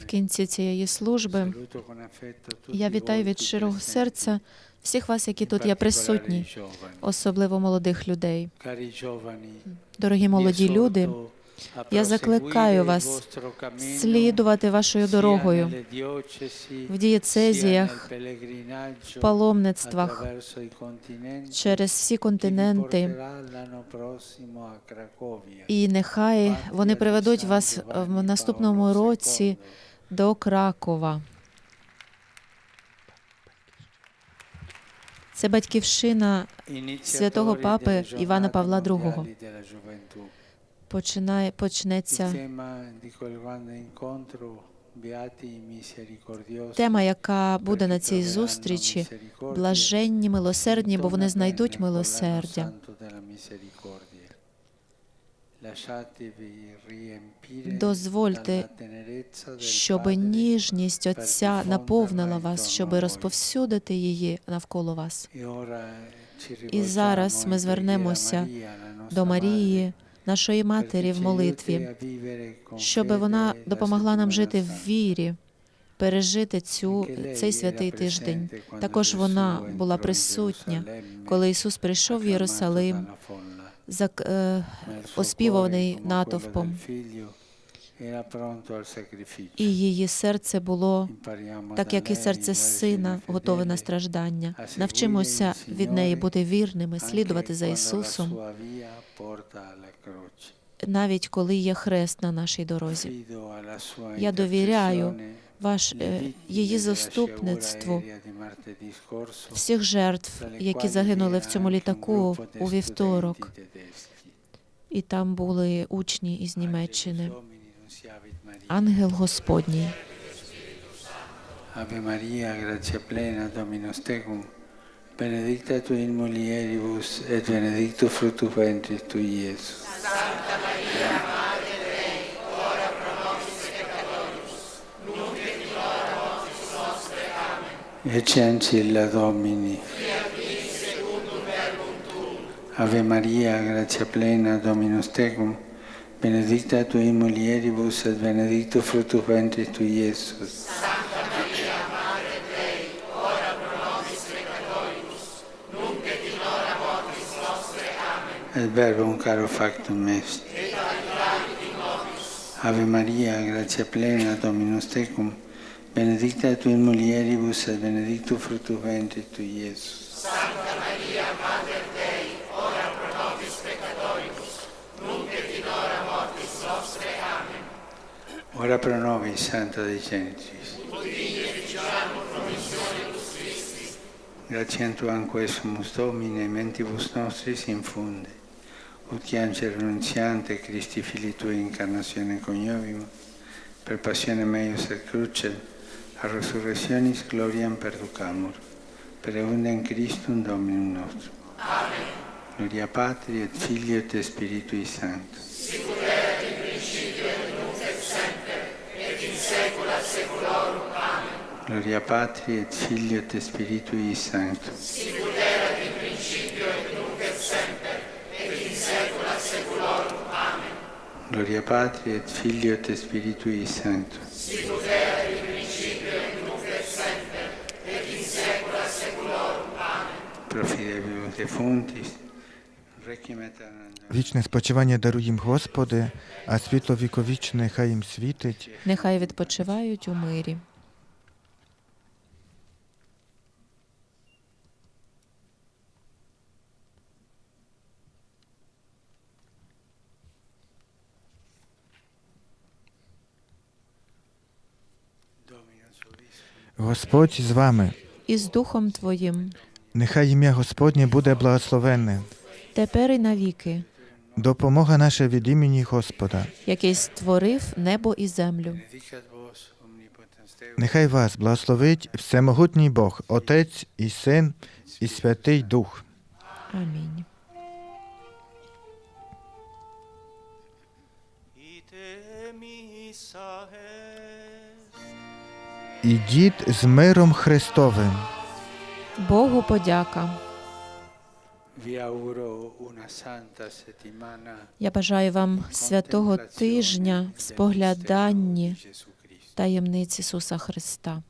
В кінці цієї служби я вітаю від щирого серця всіх вас, які тут є присутні, особливо молодих людей. Дорогі молоді люди, я закликаю вас слідувати вашою дорогою в дієцезіях, в паломництвах через всі континенти. І нехай вони приведуть вас в наступному році до Кракова. Це батьківщина святого папи Івана Павла II. Починає почнеться тема, яка буде на цій зустрічі. Блаженні, милосердні, бо вони знайдуть милосердя. Дозвольте, щоб ніжність Отця наповнила вас, щоб розповсюдити її навколо вас. І зараз ми звернемося до Марії, нашої матері в молитві, щоб вона допомогла нам жити в вірі, пережити цю цей святий тиждень. Також вона була присутня, коли Ісус прийшов в Єрусалим, е, оспіваний натовпом, і її серце було так, як і серце сина, готове на страждання. Навчимося від неї бути вірними, слідувати за Ісусом, навіть коли є хрест на нашій дорозі. Я довіряю ваш е, її заступництву. заступництву всіх жертв, які загинули в цьому літаку у вівторок, і там були учні із Німеччини. Ангел Господній. Ave Maria, grazia plena, Dominus tecum, benedicta tu in mulieribus et benedictus fructus ventris tui, Iesus. Ecce ancilla Domini. Ave Maria, grazia plena, Dominus tecum, benedicta tu in mulieribus et benedicto frutto ventris tu, Iesus. Santa Maria, Madre Dei, ora pro nobis peccatoribus, nunc et mortis nostre. Amen. Et verbum caro factum est. Et nobis. Ave Maria, grazia plena, Dominus tecum, benedicta tu in mulieribus et benedicto frutto ventris tu, Iesus. Santa Maria, Madre Dei, Ora pro nobis, Santa Dei Genitis. Grazie Tuam quesumus Domine, mentibus nostris infunde. Ut angelo annunziante, Christi Fili Tui, incarnazione coniovimo, per passione meius et crucem, a resurrectionis gloriam perducamur, per eundem Christum Dominum nostrum. Amen. Gloria Patri et Filio et Spiritui Sancto. saecula saeculorum. Amen. Gloria Patri et Filio et Spiritui Sancto. Sicur erat in principio et nunc et semper et in saecula saeculorum. Amen. Gloria Patri et Filio et Spiritui Sancto. Sicur erat in principio et nunc et semper et in saecula saeculorum. Amen. Pro fidelium Вічне спочивання даруй їм, Господи, а світло віковічне хай їм світить. Нехай відпочивають у мирі. Господь з вами. І з Духом Твоїм, Нехай ім'я Господнє буде благословенне. Тепер і навіки, Допомога наша від імені Господа. який створив небо і землю. Нехай вас благословить всемогутній Бог, Отець і Син і Святий Дух. Амінь. Ідіть з миром Христовим. Богу подяка. Я бажаю вам святого тижня в спогляданні таємниць Ісуса Христа.